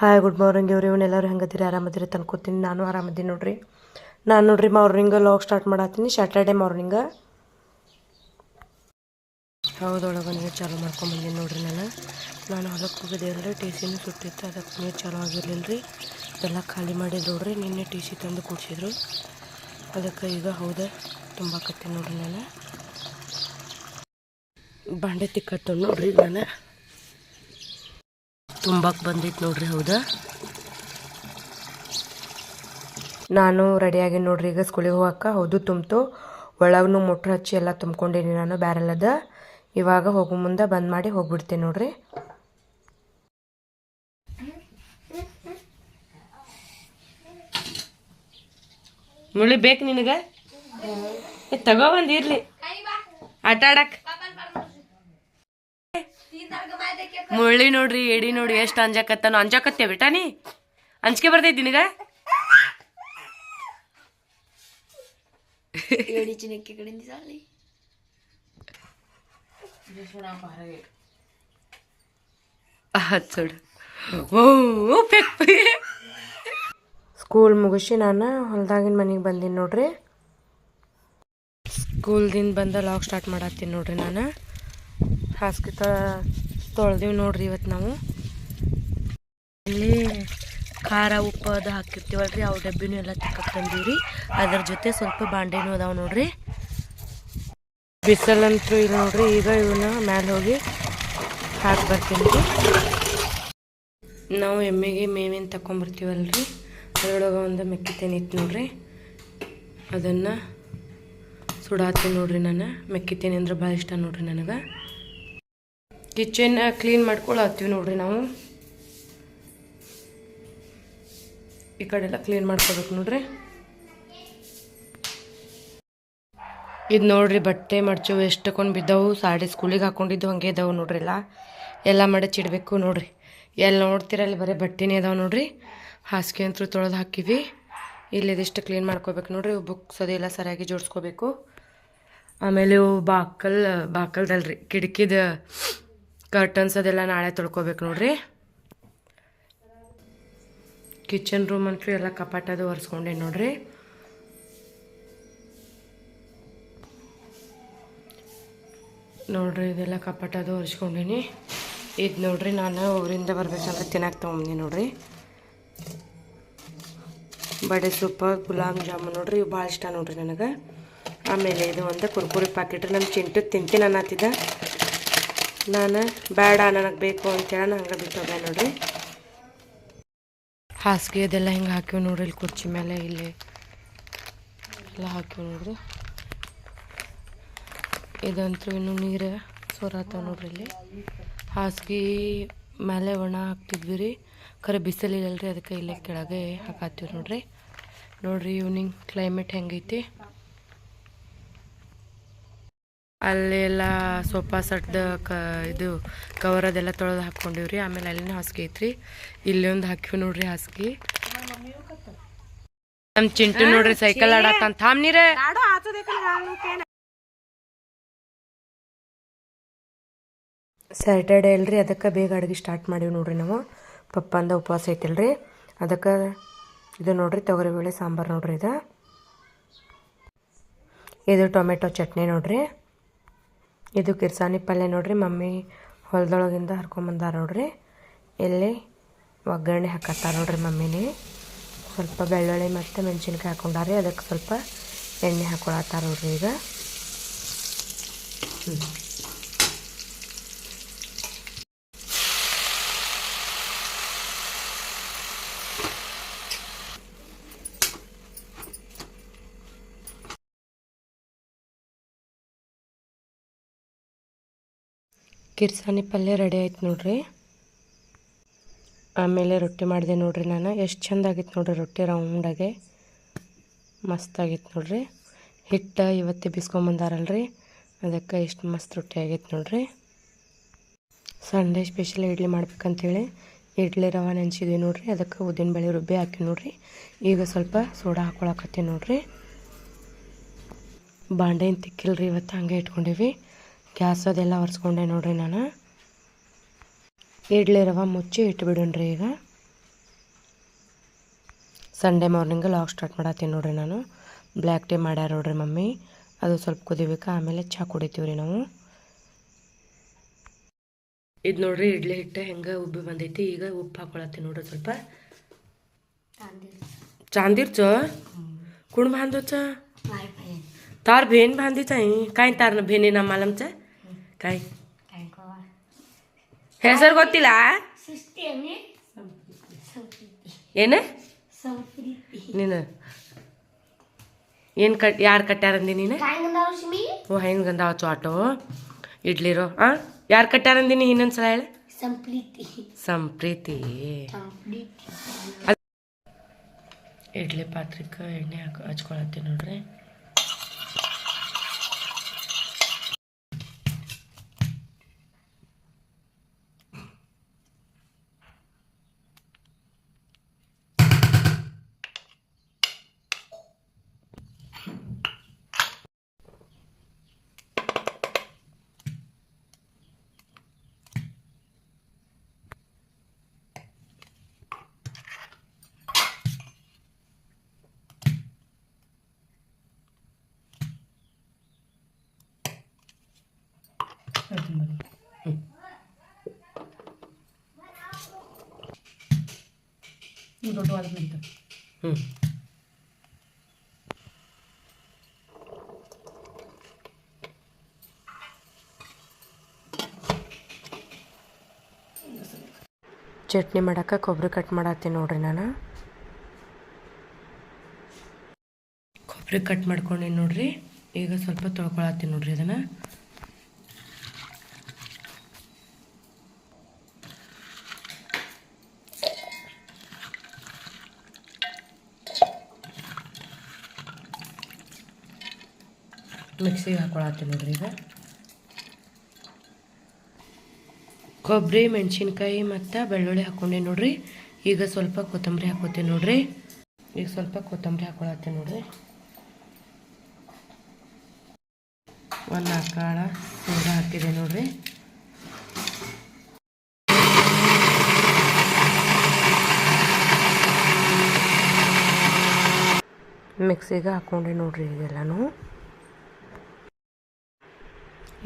Hi good morning ಇವ್ರು ಇವನ್ನೆಲ್ಲರೂ ಹೆಂಗದಿರಿ? ಆರಾಮದಿರಿ ತನ್ಕೋತೀನಿ ನಾನು ಆರಾಮದೀನಿ ನೋಡ್ರಿ. ನಾನು ನೋಡ್ರಿ ಮಾರ್ನಿಂಗ್ ಲಾಗ್ ಸ್ಟಾರ್ಟ್ ಮಾಡತ್ತೀನಿ. ಸ್ಯಾಟರ್ಡೆ ಮಾರ್ನಿಂಗ ಹೌದೊಳಗೆ ನೀರು ಚಾಲೂ ಮಾಡ್ಕೊಂಬಂದೀನಿ ನೋಡ್ರಿ ನಾನು. ನಾನು ಹೊಲಕ್ಕೆ ಹೋಗಿದ್ದೆ ಅಲ್ರಿ. ಟಿ ಸಿನೂ ಸುಟ್ಟಿತ್ತು ಅದಕ್ಕೆ ನೀರು ಚಾಲೂ ಆಗಿರಲಿಲ್ಲ ರೀ ಎಲ್ಲ ಖಾಲಿ ಮಾಡಿದ್ರು ನೋಡ್ರಿ. ನಿನ್ನೆ ಟಿ ಸಿ ತಂದು ಕುಡಿಸಿದ್ರು. ಅದಕ್ಕೆ ಈಗ ಹೌದ ತುಂಬ ಕತ್ತೆ ನೋಡ್ರಿ ನಾನು. ಬಾಂಡೆ ತಿಕ್ಕತ್ತು ನೋಡ್ರಿ ನಾನು. ತುಂಬಕ್ಕೆ ಬಂದಿತ್ತು ನೋಡ್ರಿ, ಹೌದಾ? ನಾನು ರೆಡಿಯಾಗಿ ನೋಡ್ರಿ, ಈಗ ಸ್ಕೂಲಿಗೆ ಹೋಗಕ್ಕೆ ಹೌದು ತುಂಬಿತು. ಒಳಗೂ ಮೊಟ್ರು ಹಚ್ಚಿ ಎಲ್ಲ ತುಂಬ್ಕೊಂಡೀನಿ ನಾನು ಬ್ಯಾರಲ್ಲದ ಇವಾಗ ಹೋಗೋ ಮುಂದೆ ಬಂದ್ ಮಾಡಿ ಹೋಗ್ಬಿಡ್ತೀನಿ ನೋಡ್ರಿ. ಮುಳ್ಳಿ ಬೇಕು ನಿನಗೆ? ತಗೋ ಬಂದಿರ್ಲಿ ಆಟ ಆಡಕ್ ಮುಳ್ಳಿ ನೋಡ್ರಿ ಎಡಿ ನೋಡಿ ಎಷ್ಟು ಅಂಜಾಕತ್ತಾನು. ಅಂಜಾಕತ್ತೆ ಬಿಟ್ಟ ನೀ? ಅಂಜಿಕೆ ಬರ್ತೈತಿ ನಿನಗ? ಹಚ್ಚೋಡು ಓ ಪೆಕ್ ಸ್ಕೂಲ್ ಮುಗಿಸಿ ನಾನು ಹೊಲ್ದಾಗಿನ ಮನೆಗೆ ಬಂದೀನಿ ನೋಡ್ರಿ. ಸ್ಕೂಲ್ದಿಂದ ಬಂದ ಲಾಗ್ ಸ್ಟಾರ್ಟ್ ಮಾಡತ್ತೀನಿ ನೋಡ್ರಿ ನಾನು. ಹಾಸಿಗೆ ತೊಳ್ದೀವಿ ನೋಡ್ರಿ ಇವತ್ತು ನಾವು. ಇಲ್ಲಿ ಖಾರ, ಉಪ್ಪು ಅದು ಹಾಕಿರ್ತೀವಲ್ರಿ, ಅವು ಡಬ್ಬಿನೂ ಎಲ್ಲ ತಿಕ್ಕಕ್ಕೆ ರೀ ಅದ್ರ ಜೊತೆ ಸ್ವಲ್ಪ ಬಾಂಡೆನೂ ಅದಾವೆ ನೋಡ್ರಿ. ಬಿಸಿಲಂತೂ ಇಲ್ಲ ನೋಡ್ರಿ, ಈಗ ಇವನ್ನ ಮ್ಯಾಲೆ ಹೋಗಿ ಹಾಕಿ ಬರ್ತೀನಿ ರೀ. ನಾವು ಎಮ್ಮೆಗೆ ಮೇವಿನ ತಗೊಂಬರ್ತೀವಲ್ರಿ ಅದರೊಳಗೆ ಒಂದು ಮೆಕ್ಕಿತೇನೆ ಇತ್ತು ನೋಡ್ರಿ. ಅದನ್ನು ಸುಡಾತೀನಿ ನೋಡ್ರಿ ನಾನು. ಮೆಕ್ಕಿತೇನೆ ಅಂದ್ರೆ ಭಾಳ ಇಷ್ಟ ನೋಡ್ರಿ ನನಗೆ. ಕಿಚನ್ ಕ್ಲೀನ್ ಮಾಡ್ಕೊಳತ್ತೀವಿ ನೋಡ್ರಿ ನಾವು. ಈ ಕಡೆ ಎಲ್ಲ ಕ್ಲೀನ್ ಮಾಡ್ಕೋಬೇಕು ನೋಡ್ರಿ. ಇದು ನೋಡ್ರಿ ಬಟ್ಟೆ ಮಡ್ಚವು ಎಷ್ಟು ತಗೊಂಡು ಬಿದ್ದವು, ಸಾಡಿ ಸ್ಕೂಲಿಗೆ ಹಾಕೊಂಡಿದ್ದು ಹಂಗೆ ಇದಾವೆ ನೋಡ್ರಿ ಎಲ್ಲ. ಎಲ್ಲ ಮಡಚಿಡ್ಬೇಕು ನೋಡ್ರಿ. ಎಲ್ಲಿ ನೋಡ್ತೀರ, ಅಲ್ಲಿ ಬರೀ ಬಟ್ಟೆನೇ ಇದಾವೆ ನೋಡ್ರಿ. ಹಾಸಿಗೆ ಅಂತೂ ತೊಳೆದು ಹಾಕಿವಿ. ಇಲ್ಲಿ ಇದಿಷ್ಟು ಕ್ಲೀನ್ ಮಾಡ್ಕೋಬೇಕು ನೋಡ್ರಿ. ಬುಕ್ಸ್ ಅದೆಲ್ಲ ಸರಿಯಾಗಿ ಜೋಡಿಸ್ಕೋಬೇಕು. ಆಮೇಲೆ ಬಾಕಲ್, ಬಾಕಲ್ದಲ್ರಿ, ಕಿಟಕಿದ ಕರ್ಟನ್ಸ್ ಅದೆಲ್ಲ ನಾಳೆ ತೊಳ್ಕೊಬೇಕು ನೋಡ್ರಿ. ಕಿಚನ್ ರೂಮ್ ಅಂತೂ ಎಲ್ಲ ಕಪಾಟದು ಒರೆಸ್ಕೊಂಡೆ ನೋಡ್ರಿ. ನೋಡ್ರಿ ಇದೆಲ್ಲ ಕಪಾಟದು ಒರೆಸ್ಕೊಂಡೀನಿ. ಇದು ನೋಡ್ರಿ ನಾನು ಊರಿಂದ ಬರ್ಬೇಕಂದ್ರೆ ತಿನ್ನಕ್ಕೆ ತಗೊಂಡಿ ನೋಡ್ರಿ. ಬಡೆ ಸೂಪ, ಗುಲಾಬ್ ಜಾಮೂನ್ ನೋಡ್ರಿ, ಇವು ಭಾಳ ಇಷ್ಟ ನೋಡ್ರಿ ನನಗೆ. ಆಮೇಲೆ ಇದು ಒಂದು ಕುರ್ಕುರಿ ಪ್ಯಾಕೆಟ್ ನಮ್ಮ ಚಿಂಟು ತಿಂತೀನಿ ಅನ್ನತ್ತಿದ್ದ ನಾನು ಬೇಡ ನನಗೆ ಬೇಕು ಅಂತೇಳಿ ಹಂಗೆ ಬಿಟ್ಟೋದೆ ನೋಡ್ರಿ. ಹಾಸಿಗೆ ಅದೆಲ್ಲ ಹಿಂಗೆ ಹಾಕಿವಿ ನೋಡ್ರಿ, ಇಲ್ಲಿ ಕುರ್ಚಿ ಮೇಲೆ, ಇಲ್ಲಿ ಎಲ್ಲ ಹಾಕಿವಿ ನೋಡ್ರಿ. ಇದಂತೂ ಇನ್ನು ನೀರು ಸೋರಾತಾವ ನೋಡ್ರಿ ಇಲ್ಲಿ. ಹಾಸಿಗೆ ಮೇಲೆ ಒಣ ಹಾಕ್ತಿದ್ವಿ ರೀ. ಖರೆ ಬಿಸಿಲಿಲ್ಲ ರೀ ಅದಕ್ಕೆ ಇಲ್ಲೇ ಕೆಳಗೆ ಹಾಕಾತೀವಿ ನೋಡ್ರಿ. ನೋಡ್ರಿ ಈವ್ನಿಂಗ್ ಕ್ಲೈಮೇಟ್ ಹೆಂಗೈತಿ. ಅಲ್ಲಿ ಎಲ್ಲ ಸೋಫಾ ಸೆಟ್ದ ಕ ಇದು ಕವರ್ ಅದೆಲ್ಲ ತೊಳೆದು ಹಾಕ್ಕೊಂಡಿವ್ರಿ. ಆಮೇಲೆ ಅಲ್ಲಿನ ಹಾಸಿಗೆ ಐತ್ರಿ. ಇಲ್ಲಿ ಒಂದು ಹಾಕಿವಿ ನೋಡ್ರಿ ಹಾಸಿಗೆ. ನಮ್ಮ ಚಿಂಟು ನೋಡ್ರಿ ಸೈಕಲ್ ಆಡತ್ತಂತ ಹಾಮ್ನೀರೇ ಸ್ಯಾಟರ್ಡೇ ಅಲ್ರಿ ಅದಕ್ಕೆ ಬೇಗ ಅಡುಗೆ ಸ್ಟಾರ್ಟ್ ಮಾಡೀವಿ ನೋಡ್ರಿ ನಾವು. ಪಪ್ಪಂದ ಉಪವಾಸ ಐತಿಲ್ರಿ. ಅದಕ್ಕೆ ಇದು ನೋಡ್ರಿ ತೊಗರಿಬೇಳೆ ಸಾಂಬಾರು ನೋಡ್ರಿ ಇದು. ಇದು ಟೊಮೆಟೊ ಚಟ್ನಿ ನೋಡ್ರಿ. ಇದು ಕಿರ್ಸಾನಿ ಪಲ್ಯ ನೋಡ್ರಿ, ಮಮ್ಮಿ ಹೊಲದೊಳಗಿಂದ ಹರ್ಕೊಂಬಂದಾರ ನೋಡ್ರಿ. ಇಲ್ಲಿ ಒಗ್ಗರಣೆ ಹಾಕತ್ತಾರ ನೋಡ್ರಿ ಮಮ್ಮಿನೇ. ಸ್ವಲ್ಪ ಬೆಳ್ಳುಳ್ಳಿ ಮತ್ತು ಮೆಣಸಿನ್ಕಾಯಿ ಹಾಕೊಂಡಾರಿ, ಅದಕ್ಕೆ ಸ್ವಲ್ಪ ಎಣ್ಣೆ ಹಾಕೊಳತ್ತಾರ ನೋಡ್ರಿ ಈಗ. ಕಿರ್ಸಾನಿ ಪಲ್ಯ ರೆಡಿ ಆಯ್ತು ನೋಡ್ರಿ. ಆಮೇಲೆ ರೊಟ್ಟಿ ಮಾಡಿದೆ ನೋಡ್ರಿ ನಾನು. ಎಷ್ಟು ಚಂದ ಆಗಿತ್ತು ನೋಡ್ರಿ ರೊಟ್ಟಿ ರೌಂಡಾಗೆ ಮಸ್ತಾಗಿತ್ತು ನೋಡ್ರಿ. ಹಿಟ್ಟು ಇವತ್ತೇ ಬಿಸ್ಕೊಂಬಂದಾರಲ್ರಿ ಅದಕ್ಕೆ ಎಷ್ಟು ಮಸ್ತ್ ರೊಟ್ಟಿ ಆಗೈತೆ ನೋಡ್ರಿ. ಸಂಡೇ ಸ್ಪೆಷಲ್ ಇಡ್ಲಿ ಮಾಡ್ಬೇಕಂತೇಳಿ ಇಡ್ಲಿ ರವೆ ನೆನೆಸಿದ್ವಿ ನೋಡ್ರಿ. ಅದಕ್ಕೆ ಉದ್ದಿನ ಬೇಳೆ ರುಬ್ಬಿ ಹಾಕಿ ನೋಡ್ರಿ. ಈಗ ಸ್ವಲ್ಪ ಸೋಡಾ ಹಾಕೊಳಕತ್ತೀನಿ ನೋಡ್ರಿ. ಬಾಂಡೆ ತಿಕ್ಕಿಲ್ರಿ ಇವತ್ತು ಹಂಗೆ ಇಟ್ಕೊಂಡೀವಿ. ಗ್ಯಾಸ್ ಅದೆಲ್ಲ ಒರೆಸ್ಕೊಂಡೆ ನೋಡ್ರಿ ನಾನು. ಇಡ್ಲಿ ರವೆ ಮುಚ್ಚಿ ಇಟ್ಬಿಡೋಣ್ರಿ ಈಗ. ಸಂಡೇ ಮಾರ್ನಿಂಗ್ ಲಾಕ್ ಸ್ಟಾರ್ಟ್ ಮಾಡತ್ತೀನಿ ನೋಡ್ರಿ ನಾನು. ಬ್ಲ್ಯಾಕ್ ಟೀ ಮಾಡ್ಯಾರ ನೋಡ್ರಿ ಮಮ್ಮಿ. ಅದು ಸ್ವಲ್ಪ ಕುದಿಬೇಕು ಆಮೇಲೆ ಚಹಾ ಕುಡಿತೀವಿ ನಾವು. ಇದು ನೋಡ್ರಿ ಇಡ್ಲಿ ಹಿಟ್ಟೆ ಹೆಂಗೆ ಉಬ್ಬಿ ಬಂದೈತಿ ಈಗ ಉಪ್ಪು ಹಾಕೊಳತ್ತೀನಿ ನೋಡ್ರಿ ಸ್ವಲ್ಪ. ಚಾಂದಿರ್ ಚ? ಕುಣ್ बांधो चा तार भेन बांधी ताई काय तार ಭೇನೇ ना काय ಹೆಸರು ಗೊತ್ತಿಲ್ಲ? ಏನು? ನೀನು. ಏನು ಕಟ್ ಯಾರು ಕಟ್ಟ್ಯಾರಂದಿ ನೀನು? ಓ ಹೆಂಗೆ ಗಂದಾವ ಆಟೋ. ಇಡ್ಲಿರೋ ಆ? ಯಾರು ಕಟ್ಟ್ಯಾರಂದಿನಿ ಇನ್ನೊಂದ್ಸಲ ಹೇಳ? ಸಂಪ್ರೀತಿ. ಸಂಪ್ರೀತಿ. ಸಂಪ್ರೀತಿ. ಇಡ್ಲಿ ಪಾತ್ರಕ್ಕೆ ಎಣ್ಣೆ ಹಾಕಿ ಹಚ್ಕೊಳತ್ತೀನಿ ನೋಡ್ರಿ. ಹ್ಞೂ ಚಟ್ನಿ ಮಾಡಕ್ಕೆ ಕೊಬ್ಬರಿ ಕಟ್ ಮಾಡತ್ತೀನಿ ನೋಡ್ರಿ ನಾನು. ಕೊಬ್ಬರಿ ಕಟ್ ಮಾಡ್ಕೊಂಡೆ ನೋಡ್ರಿ. ಈಗ ಸ್ವಲ್ಪ ತೊಳ್ಕೊಳತ್ತೀನಿ ನೋಡ್ರಿ ಅದನ್ನು. ಮಿಕ್ಸಿಗೆ ಹಾಕೊಳತ್ತೀನಿ ನೋಡ್ರಿ ಈಗ. ಕೊಬ್ಬರಿ ಮೆಣಸಿನ್ಕಾಯಿ ಮತ್ತು ಬೆಳ್ಳುಳ್ಳಿ ಹಾಕ್ಕೊಂಡೆ ನೋಡ್ರಿ. ಈಗ ಸ್ವಲ್ಪ ಕೊತ್ತಂಬರಿ ಹಾಕೋತೀನಿ ನೋಡ್ರಿ. ಈಗ ಸ್ವಲ್ಪ ಕೊತ್ತಂಬರಿ ಹಾಕೊಳತ್ತೀನಿ ನೋಡ್ರಿ. ಒಂದು ನಾಲ್ಕು ಕಾಳ ಸೋಡಾ ಹಾಕಿದೆ ನೋಡ್ರಿ. ಮಿಕ್ಸಿಗೆ ಹಾಕೊಂಡೆ ನೋಡ್ರಿ ಇದೆಲ್ಲನೂ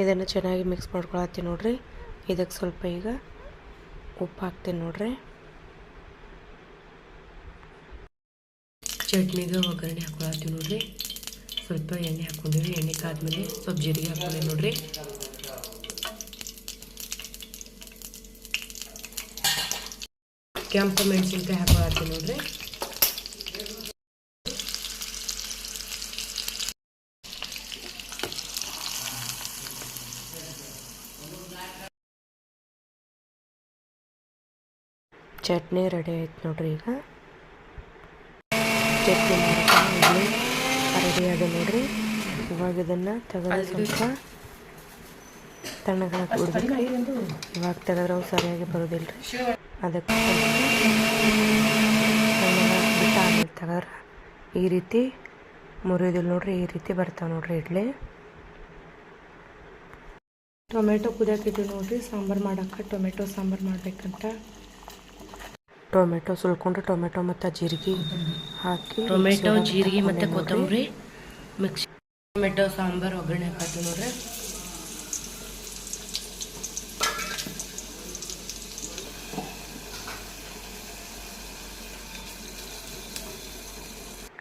ಇದನ್ನು ಚೆನ್ನಾಗಿ ಮಿಕ್ಸ್ ಮಾಡ್ಕೊಳತ್ತೀನಿ ನೋಡ್ರಿ. ಇದಕ್ಕೆ ಸ್ವಲ್ಪ ಈಗ ಉಪ್ಪು ಹಾಕ್ತೀನಿ ನೋಡ್ರಿ. ಚಟ್ನಿಗೆ ಒಗ್ಗರಣೆ ಹಾಕೊಳತ್ತೀವಿ ನೋಡ್ರಿ. ಸ್ವಲ್ಪ ಎಣ್ಣೆ ಹಾಕ್ಕೊಂಡಿವಿ. ಎಣ್ಣೆ ಕಾದ್ಮೇಲೆ ಸ್ವಲ್ಪ ಜೀರಿಗೆ ಹಾಕೊಂಡೆ ನೋಡ್ರಿ. ಕೆಂಪು ಮೆಣಸಿನ್ಕಾಯಿ ಹಾಕೊಳತ್ತೀವಿ ನೋಡ್ರಿ. ಚಟ್ನಿ ರೆಡಿ ಆಯ್ತು ನೋಡ್ರಿ ಈಗ. ಚಟ್ನಿ ಮಾಡಿ ರೆಡಿ ಆದ ನೋಡ್ರಿ. ಇವಾಗ ಇದನ್ನು ತೆಗೆದು ಸ್ವಲ್ಪ ತಣ್ಣಗಾಕಿ ಇವಾಗ ತೆಗೆದ್ರೆ ಅವು ಸರಿಯಾಗಿ ಬರೋದಿಲ್ಲ ರೀ ಅದಕ್ಕೆ ಬಿಟ್ಟು ಆಮೇಲೆ ತೆಗೆದ್ರೆ ಈ ರೀತಿ ಮುರಿಯೋದಿಲ್ಲ ನೋಡ್ರಿ ಈ ರೀತಿ ಬರ್ತಾವೆ ನೋಡ್ರಿ ಇಡ್ಲಿ. ಟೊಮೆಟೊ ಕುದಿಯಾಕಿದ್ವಿ ನೋಡ್ರಿ ಸಾಂಬಾರು ಮಾಡೋಕ್ಕೆ ಟೊಮೆಟೊ ಸಾಂಬಾರು ಮಾಡ್ಬೇಕಂತ. ಟೊಮೆಟೊ ಸುಲ್ಕೊಂಡು ಟೊಮೆಟೊ ಮತ್ತು ಜೀರಿಗೆ ಹಾಕಿ ಟೊಮೆಟೊ ಜೀರಿಗೆ ಮತ್ತು ಕೊತ್ತಂಬರಿ. ಮಿಕ್ಸ್ ಟೊಮೆಟೊ ಸಾಂಬಾರು ಒಗ್ಗರಣೆ ಹಾಕಿ ನೋಡ್ರಿ.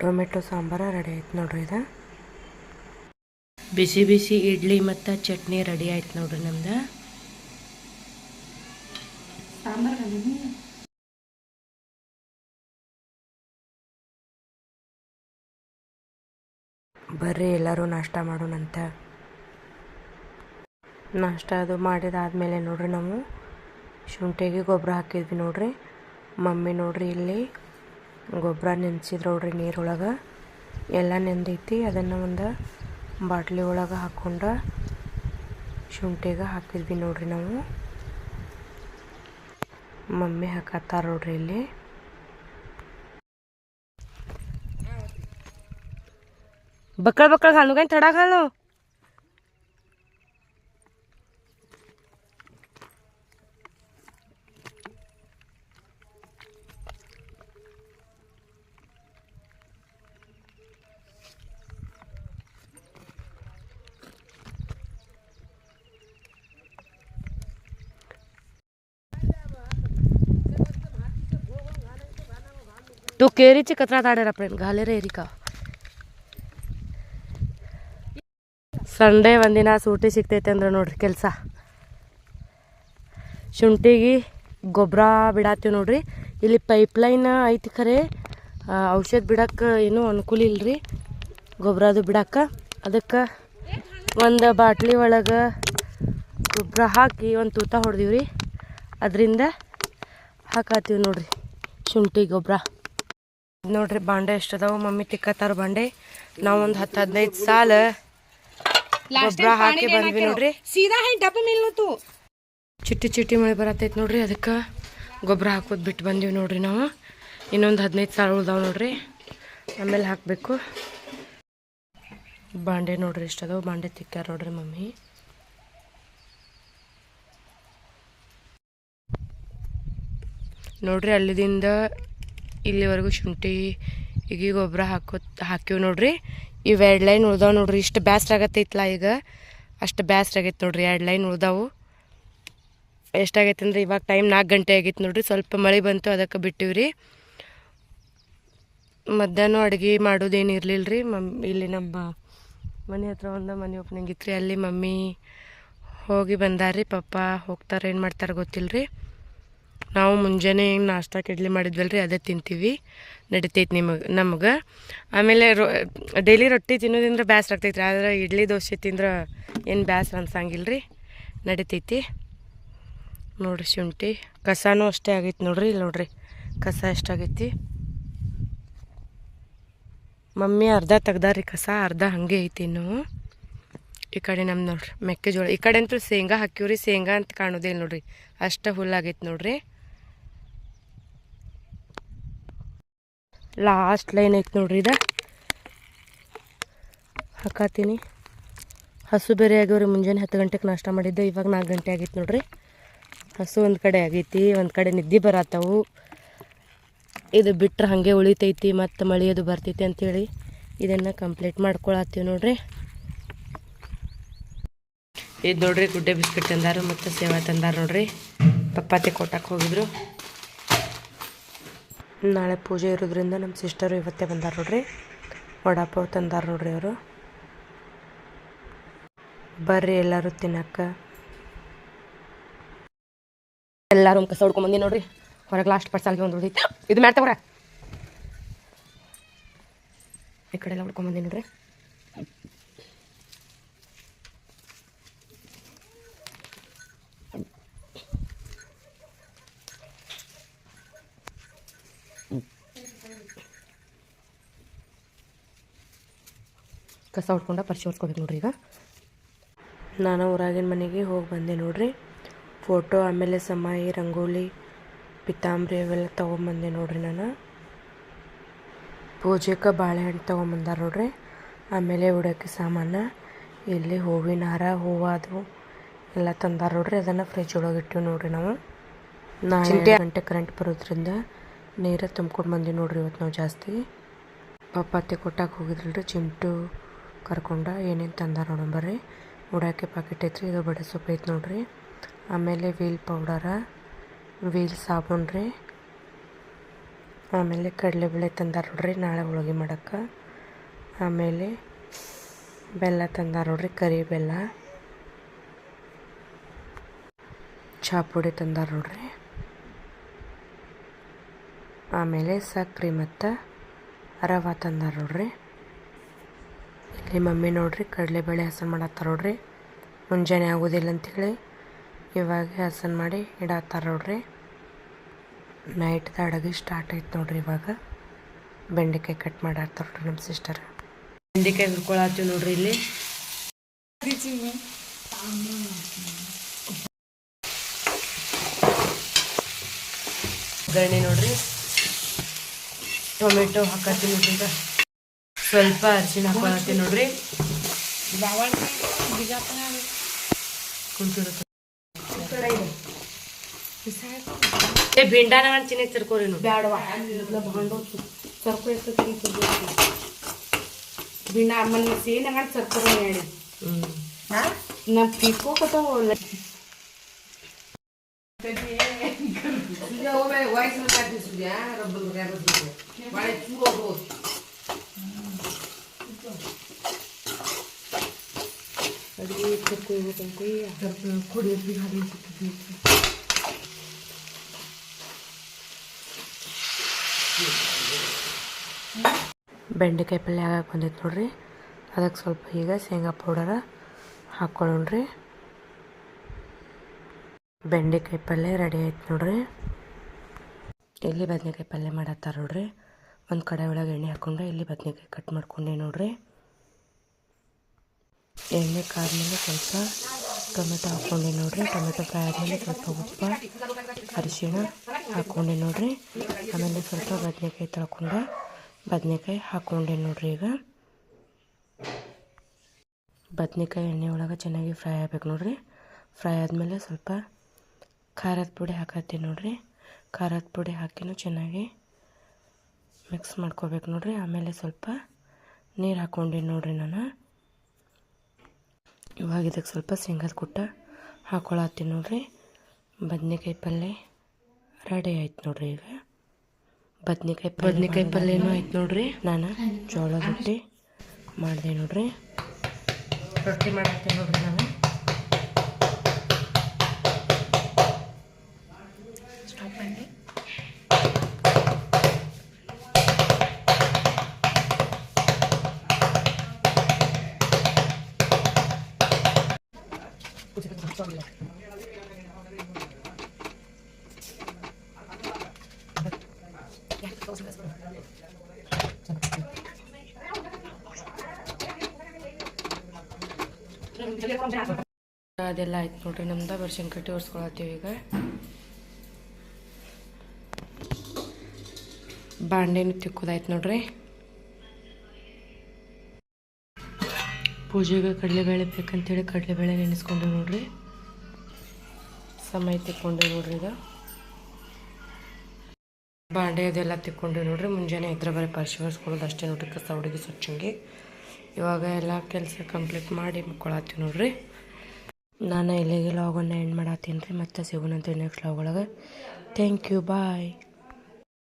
ಟೊಮೆಟೊ ಸಾಂಬಾರ ರೆಡಿ ಆಯ್ತು ನೋಡ್ರಿ ಇದು. ಬಿಸಿ ಬಿಸಿ ಇಡ್ಲಿ ಮತ್ತು ಚಟ್ನಿ ರೆಡಿ ಆಯ್ತು ನೋಡ್ರಿ ನಮ್ದು. ಬರ್ರಿ, ಎಲ್ಲರೂ ನಾಷ್ಟ ಮಾಡೋಣಂತ. ನಾಷ್ಟ ಅದು ಮಾಡಿದಾದ್ಮೇಲೆ ನೋಡ್ರಿ ನಾವು. ಶುಂಠಿಗೆ ಗೊಬ್ಬರ ಹಾಕಿದ್ವಿ ನೋಡ್ರಿ. ಮಮ್ಮಿ ನೋಡ್ರಿ ಇಲ್ಲಿ ಗೊಬ್ಬರ ನೆನೆಸಿದ್ರು ನೋಡ್ರಿ ನೀರೊಳಗೆ. ಎಲ್ಲ ನೆಂದೈತಿ, ಅದನ್ನು ಒಂದು ಬಾಟ್ಲಿ ಒಳಗೆ ಹಾಕ್ಕೊಂಡು ಶುಂಠಿಗೆ ಹಾಕಿದ್ವಿ ನೋಡ್ರಿ ನಾವು. ಮಮ್ಮಿ ಹಾಕತ್ತಾರ ನೋಡ್ರಿ ಇಲ್ಲಿ. बकड़ बकड़ खा लो, कहीं थड़ा खा लो। तो केरी च कतरा ताड़े अपने घाले रे रिका ಸಂಡೇ ಒಂದಿನ ಸೂಟಿ ಸಿಗ್ತೈತೆ ಅಂದ್ರೆ ನೋಡ್ರಿ ಕೆಲಸ. ಶುಂಠಿಗೆ ಗೊಬ್ಬರ ಬಿಡಾತೀವಿ ನೋಡ್ರಿ. ಇಲ್ಲಿ ಪೈಪ್ಲೈನ್ ಐತಿ ಖರೆ. ಔಷಧ ಬಿಡಕ್ಕೆ ಏನೂ ಅನುಕೂಲ ಇಲ್ರಿ. ಗೊಬ್ಬರ ಅದು ಬಿಡಕ್ಕೆ ಅದಕ್ಕೆ ಒಂದು ಬಾಟ್ಲಿ ಒಳಗೆ ಗೊಬ್ಬರ ಹಾಕಿ ಒಂದು ತೂತ ಹೊಡೆದೀವಿ ರೀ ಅದರಿಂದ ಹಾಕಾತೀವಿ ನೋಡ್ರಿ ಶುಂಠಿ ಗೊಬ್ಬರ ನೋಡ್ರಿ ಬಾಂಡೆ ಎಷ್ಟು ಅದಾವು. ಮಮ್ಮಿ ತಿಕ್ಕತ್ತಾರ ಬಾಂಡೆ. ನಾವೊಂದು ಹತ್ತು ಹದಿನೈದು ಸಾಲ ಗೊಬ್ಬರ ಹಾಕಿ ಬಂದ್ವಿ ನೋಡ್ರಿ. ಸೀದಾ ಹೈ ಚಿಟ್ಟಿ ಚಿಟ್ಟಿ ಮಳೆ ಬರತೈತಿ ನೋಡ್ರಿ ಅದಕ್ಕೆ ಗೊಬ್ಬರ ಹಾಕೋದು ಬಿಟ್ಟು ಬಂದೀವಿ ನೋಡ್ರಿ ನಾವು. ಇನ್ನೊಂದು ಹದಿನೈದು ಸಾವಿರ ಉಳ್ದಾವ ನೋಡ್ರಿ. ಆಮೇಲೆ ಹಾಕಬೇಕು. ಬಾಂಡೆ ನೋಡ್ರಿ ಇಷ್ಟದವು ಬಾಂಡೆ ತಿಕ್ಕಾರ ನೋಡ್ರಿ ಮಮ್ಮಿ. ನೋಡ್ರಿ ಅಲ್ಲಿದಿಂದ ಇಲ್ಲಿವರೆಗೂ ಶುಂಠಿ ಈಗ ಗೊಬ್ಬರ ಹಾಕೋ ಹಾಕಿವ್ ನೋಡ್ರಿ. ಇವು ಎರಡು ಲೈನ್ ಉಳ್ದಾವೆ ನೋಡ್ರಿ, ಇಷ್ಟು ಬ್ಯಾಸ್ರ ಆಗತ್ತೈತ್ಲ ಈಗ. ಅಷ್ಟು ಬ್ಯಾಸ್ರ ಆಗೈತೆ ನೋಡ್ರಿ ಎರಡು ಲೈನ್ ಉಳ್ದಾವು. ಎಷ್ಟಾಗೈತೆ ಅಂದ್ರೆ ಇವಾಗ ಟೈಮ್ ನಾಲ್ಕು ಗಂಟೆ ಆಗೈತೆ ನೋಡ್ರಿ, ಸ್ವಲ್ಪ ಮಳೆ ಬಂತು ಅದಕ್ಕೆ ಬಿಟ್ಟಿವಿ ರೀ ಮಧ್ಯಾಹ್ನ ಅಡುಗೆ ಮಾಡೋದೇನು ಇರಲಿಲ್ಲ ರೀ ಮಮ್ ಇಲ್ಲಿ ನಮ್ಮ ಮನೆ ಹತ್ರ ಒಂದು ಮನೆ ಓಪನಿಂಗ್ ಇತ್ತು ರೀ ಅಲ್ಲಿ ಮಮ್ಮಿ ಹೋಗಿ ಬಂದಾರ್ರಿ, ಪಪ್ಪ ಹೋಗ್ತಾರೆ, ಏನು ಮಾಡ್ತಾರೆ ಗೊತ್ತಿಲ್ಲ ರೀ ನಾವು ಮುಂಜಾನೆ ಏನು ನಾಷ್ಟಕ್ಕೆ ಇಡ್ಲಿ ಮಾಡಿದ್ವಲ್ರಿ, ಅದೇ ತಿಂತೀವಿ. ನಡಿತೈತಿ ನಿಮಗೆ, ನಮ್ಗೆ. ಆಮೇಲೆ ರೊ, ಡೈಲಿ ರೊಟ್ಟಿ ತಿನ್ನೋದ್ರಿಂದ ಬ್ಯಾಸ್ರ ಆಗ್ತೈತಿ ರೀ ಆದ್ರೆ ಇಡ್ಲಿ ದೋಸೆ ತಿಂದ್ರೆ ಏನು ಬ್ಯಾಸ್ರ ಅನ್ಸಂಗಿಲ್ಲ ರೀ ನಡಿತೈತಿ. ನೋಡಿರಿ ಶುಂಠಿ, ಕಸನೂ ಅಷ್ಟೇ ಆಗೈತಿ ನೋಡ್ರಿ ಇಲ್ಲಿ ನೋಡ್ರಿ, ಕಸ ಎಷ್ಟಾಗೈತಿ. ಮಮ್ಮಿ ಅರ್ಧ ತೆಗ್ದಾರಿ ಕಸ ಅರ್ಧ ಹಾಗೆ ಐತಿ ಇನ್ನು. ಈ ಕಡೆ ನಮ್ಮ ನೋಡ್ರಿ, ಮೆಕ್ಕೆಜೋಳ, ಈ ಕಡೆ ಅಂತೂ ಶೇಂಗಾ ಹಾಕಿವ್ರಿ ಶೇಂಗಾ ಅಂತ ಕಾಣೋದಿಲ್ಲ ನೋಡ್ರಿ, ಅಷ್ಟು ಹುಲ್ಲಾಗೈತಿ ನೋಡ್ರಿ. ಲಾಸ್ಟ್ ಲೈನ್ ಐತೆ ನೋಡ್ರಿ ಇದು. ಹಾಕತ್ತೀನಿ ಹಸು ಬೇರೆ ಆಗ್ಯವ್ರಿ, ಮುಂಜಾನೆ ಹತ್ತು ಗಂಟೆಗೆ ನಾಷ್ಟ ಮಾಡಿದ್ದೆ, ಇವಾಗ ನಾಲ್ಕು ಗಂಟೆ ಆಗೈತೆ ನೋಡ್ರಿ. ಹಸು ಒಂದು ಕಡೆ ಆಗೈತಿ, ಒಂದು ಕಡೆ ನಿದ್ದೆ ಬರತ್ತವು. ಇದು ಬಿಟ್ಟರೆ ಹಾಗೆ ಉಳಿತೈತಿ, ಮತ್ತು ಮಳೆ ಅದು ಬರ್ತೈತಿ ಅಂಥೇಳಿ ಇದನ್ನು ಕಂಪ್ಲೀಟ್ ಮಾಡ್ಕೊಳತ್ತೀವಿ ನೋಡ್ರಿ. ಇದು ನೋಡ್ರಿ ಗುಡ್ಡೆ ಬಿಸ್ಕಿಟ್ ತಂದಾರು ಮತ್ತು ಸೇವಾ ತಂದಾರು ನೋಡ್ರಿ. ಪಪ್ಪಾತಿ ಕೊಟ್ಟಕ್ಕೆ ಹೋಗಿದ್ರು. ನಾಳೆ ಪೂಜೆ ಇರೋದ್ರಿಂದ ನಮ್ಮ ಸಿಸ್ಟರು ಇವತ್ತೇ ಬಂದಾರ ನೋಡ್ರಿ. ವಡಾಪಾವ್ ತಂದಾರ ನೋಡ್ರಿ ಅವರು. ಬರ್ರಿ ಎಲ್ಲರೂ ತಿನ್ನಕ್ಕ. ಎಲ್ಲರೂ ಕಸ ಹೊಡ್ಕೊಂಬಂದಿ ನೋಡ್ರಿ. ಹೊರಗೆ ಲಾಸ್ಟ್ ಪರ್ಸಲ್ಗೆ ಒಂದು ಇದು ಮಾಡ್ತಾವ್ರ ಈ ಕಡೆ ಎಲ್ಲ ಹೊಡ್ಕೊಂಬಂದಿ ನೋಡ್ರಿ. ಕಸ ಹೊಡ್ಕೊಂಡ ಪರಿಚಯ ಹೊಡ್ಸ್ಕೊಬೇಕು ನೋಡ್ರಿ ಈಗ. ನಾನು ಊರಾಗಿನ ಮನೆಗೆ ಹೋಗಿ ಬಂದೆ ನೋಡ್ರಿ. ಫೋಟೋ ಆಮೇಲೆ ಸಮಾಯಿ ರಂಗೋಲಿ ಪಿತಾಂಬ್ರಿ ಅವೆಲ್ಲ ತೊಗೊಂಬಂದೆ ನೋಡ್ರಿ ನಾನು. ಪೂಜೆಗೆ ಬಾಳೆಹಣ್ಣು ತೊಗೊಂಬಂದಾರ ನೋಡ್ರಿ. ಆಮೇಲೆ ಉಡೋಕ್ಕೆ ಸಾಮಾನು ಇಲ್ಲಿ ಹೂವಿನ ಹಾರ ಹೂವು ಅದು ಎಲ್ಲ ತಂದಾರ ನೋಡ್ರಿ. ಅದನ್ನು ಫ್ರಿಜ್ ಒಳಗೆ ಇಟ್ಟಿವಿ ನೋಡ್ರಿ ನಾವು. ನಾಳೆ ಗಂಟೆ ಕರೆಂಟ್ ಬರೋದ್ರಿಂದ ನೀರು ತುಂಬ್ಕೊಂಡು ಬಂದೀವಿ ನೋಡ್ರಿ ಇವತ್ತು ನಾವು ಜಾಸ್ತಿ. ಪಪ್ಪಾತಿ ಕೊಟ್ಟಾಕ ಹೋಗಿದ್ರಲ್ರಿ ಚಿಮ್ಟು ಕರ್ಕೊಂಡ ಏನೇನು ತಂದಾರ ನೋಡೋಣ ಬರ್ರಿ. ಉಡಾಕೆ ಪಾಕೆಟ್ ಐತ್ರಿ, ಇದು ಬಡ ಸೊಪ್ಪು ಐತೆ ನೋಡ್ರಿ. ಆಮೇಲೆ ವೀಲ್ ಪೌಡರ ವೀಲ್ ಸಾಬೂನು ರೀ. ಆಮೇಲೆ ಕಡಲೆಬೇಳೆ ತಂದಾರ ನೋಡ್ರಿ ನಾಳೆ ಹೋಳಿಗೆ ಮಾಡೋಕ್ಕೆ. ಆಮೇಲೆ ಬೆಲ್ಲ ತಂದಾರ ನೋಡ್ರಿ ಕರಿ ಬೆಲ್ಲ ಚಾಪುಡಿ ತಂದಾರ ನೋಡ್ರಿ. ಆಮೇಲೆ ಸಕ್ರೆ ಮತ್ತು ರವೆ ತಂದಾರ ನೋಡ್ರಿ. ಇಲ್ಲಿ ಮಮ್ಮಿ ನೋಡ್ರಿ ಕಡಲೆಬೇಳೆ ಹಸನ್ ಮಾಡತ್ತಾರ ನೋಡ್ರಿ. ಮುಂಜಾನೆ ಆಗೋದಿಲ್ಲ ಅಂಥೇಳಿ ಇವಾಗ ಹಸನ್ ಮಾಡಿ ಇಡತ್ತಾರ ನೋಡ್ರಿ. ನೈಟ್ದ ಅಡುಗೆ ಸ್ಟಾರ್ಟ್ ಆಯ್ತು ನೋಡ್ರಿ ಇವಾಗ. ಬೆಂಡೆಕಾಯಿ ಕಟ್ ಮಾಡಾತ್ತಾರ ನೋಡ್ರಿ ನಮ್ಮ ಸಿಸ್ಟರ್ ಬೆಂಡೆಕಾಯಿ ಹುರ್ಕೊಳತ್ತೀವಿ ನೋಡ್ರಿ ಇಲ್ಲಿ. ಗರಣಿ ನೋಡ್ರಿ. ಟೊಮೆಟೊ ಹಾಕತ್ತೀನಿ ನೋಡ್ರಿ ಈಗ ಸ್ವಲ್ಪ ಅರಿಶಿನ ಹಾಕೊಳತ್ತೀನಿ ನೋಡ್ರಿ ಕುಂತಿರುತ್ತೆ ಏ ಭಿಂಡಾನ ಮಾಡಿ ಚಿನ್ನ ತರ್ಕೋರಿ ನೀವು ಬ್ಯಾಡವಾ ಭಾಂಡೋ ಸರ್ಕು ಎಷ್ಟು ಬಿನ ಮನೆ ಸೇನ ಮಾಡಿ ಸರ್ಕರ ಹೇಳಿ ಬೆಂಡೆಕಾಯಿ ಪಲ್ಯ ಆಗಕ್ಕೆ ಬಂದೈತೆ ನೋಡ್ರಿ ಅದಕ್ಕೆ ಸ್ವಲ್ಪ ಈಗ ಶೇಂಗಾ ಪೌಡರ ಹಾಕ್ಕೊಳ್ಳೋಣ್ರಿ ಬೆಂಡೆಕಾಯಿ ಪಲ್ಯ ರೆಡಿ ಆಯ್ತು ನೋಡ್ರಿ ಇಲ್ಲಿ ಬದನೆಕಾಯಿ ಪಲ್ಯ ಮಾಡತ್ತಾರ ನೋಡ್ರಿ ಒಂದು ಕಡೆ ಒಳಗೆ ಎಣ್ಣೆ ಹಾಕ್ಕೊಂಡ್ರೆ ಇಲ್ಲಿ ಬದನೆಕಾಯಿ ಕಟ್ ಮಾಡ್ಕೊಂಡೆ ನೋಡ್ರಿ ಎಣ್ಣೆ ಕಾದ್ಮೇಲೆ ಸ್ವಲ್ಪ ಟೊಮೆಟೊ ಹಾಕ್ಕೊಂಡೆ ನೋಡ್ರಿ. ಟೊಮೆಟೊ ಫ್ರೈ ಆದಮೇಲೆ ಸ್ವಲ್ಪ ಉಪ್ಪು, ಅರಿಶಿಣ ಹಾಕ್ಕೊಂಡೆ ನೋಡ್ರಿ. ಆಮೇಲೆ ಸ್ವಲ್ಪ ಬದನೆಕಾಯಿ ತಳ್ಕೊಂಡು. ಬದನೆಕಾಯಿ ಹಾಕ್ಕೊಂಡೆ ನೋಡ್ರಿ ಈಗ. ಬದನೆಕಾಯಿ ಎಣ್ಣೆ ಒಳಗೆ ಚೆನ್ನಾಗಿ ಫ್ರೈ ಆಗ್ಬೇಕು ನೋಡ್ರಿ. ಫ್ರೈ ಆದಮೇಲೆ ಸ್ವಲ್ಪ ಖಾರದ ಪುಡಿ ಹಾಕತ್ತೀನಿ ನೋಡ್ರಿ. ಖಾರದ ಪುಡಿ ಹಾಕಿನೂ ಚೆನ್ನಾಗಿ ಮಿಕ್ಸ್ ಮಾಡ್ಕೋಬೇಕು ನೋಡ್ರಿ. ಆಮೇಲೆ ಸ್ವಲ್ಪ ನೀರು ಹಾಕ್ಕೊಂಡೆ ನೋಡ್ರಿ ನಾನು. ಇವಾಗ ಇದಕ್ಕೆ ಸ್ವಲ್ಪ ಶೇಂಗಾದ ಕುಟ್ಟ ಹಾಕೊಳತ್ತೀನಿ ನೋಡ್ರಿ. ಬದನೆಕಾಯಿ ಪಲ್ಯ ರೆಡಿ ಆಯ್ತು ನೋಡ್ರಿ ಈಗ. ಬದನೆಕಾಯಿ ಬದನೆಕಾಯಿ ಪಲ್ಯನೂ ಆಯ್ತು ನೋಡ್ರಿ. ನಾನು ಜೋಳ ರೊಟ್ಟಿ ಮಾಡಿದೆ ನೋಡ್ರಿ. ರೊಟ್ಟಿ ಮಾಡತ್ತೀನಿ ನೋಡ್ರಿ ನಾನು. ಅದೆಲ್ಲ ಆಯ್ತು ನೋಡ್ರಿ, ನಮ್ದು ಬರ್ಷನ್ ಕಟ್ಟಿ ಒರೆಸ್ಕೊಳತ್ತೀವಿ ಈಗ. ಬಾಂಡೆನೂ ತಿಕ್ಕೋದಾಯ್ತು ನೋಡ್ರಿ. ಪೂಜೆಗೆ ಕಡಲೆಬೇಳೆ ಬೇಕಂತೇಳಿ ಕಡಲೆಬೇಳೆ ನೆನೆಸ್ಕೊಂಡು ನೋಡ್ರಿ. ಸಮಯ ತಿಕ್ಕೊಂಡೆ ನೋಡ್ರಿ ಈಗ. ಬಾಂಡೆ ಅದೆಲ್ಲ ತಿಕ್ಕೊಂಡೆ ನೋಡ್ರಿ, ಮುಂಜಾನೆ ಇದ್ರ ಬರೀ ಪರಿಶಿ ಅಷ್ಟೇ ನೋಡ್ರಿ, ಕಸ ಹುಡುಗಿ ಸ್ವಚ್ಛಂಗೆ. ಇವಾಗ ಎಲ್ಲ ಕೆಲಸ ಕಂಪ್ಲೀಟ್ ಮಾಡಿ ಮುಕ್ಕೊಳತ್ತೀವಿ ನೋಡ್ರಿ. ನಾನು ಇಲ್ಲಿಗೆ ಲಾಗನ್ನ ಎಂಡ್ ಮಾಡತ್ತೀನಿ ರೀ. ಮತ್ತೆ ಸಿಗೋಣಂತೆ ನೆಕ್ಸ್ಟ್ ಲಾಗ್ ಒಳಗೆ. Thank you bye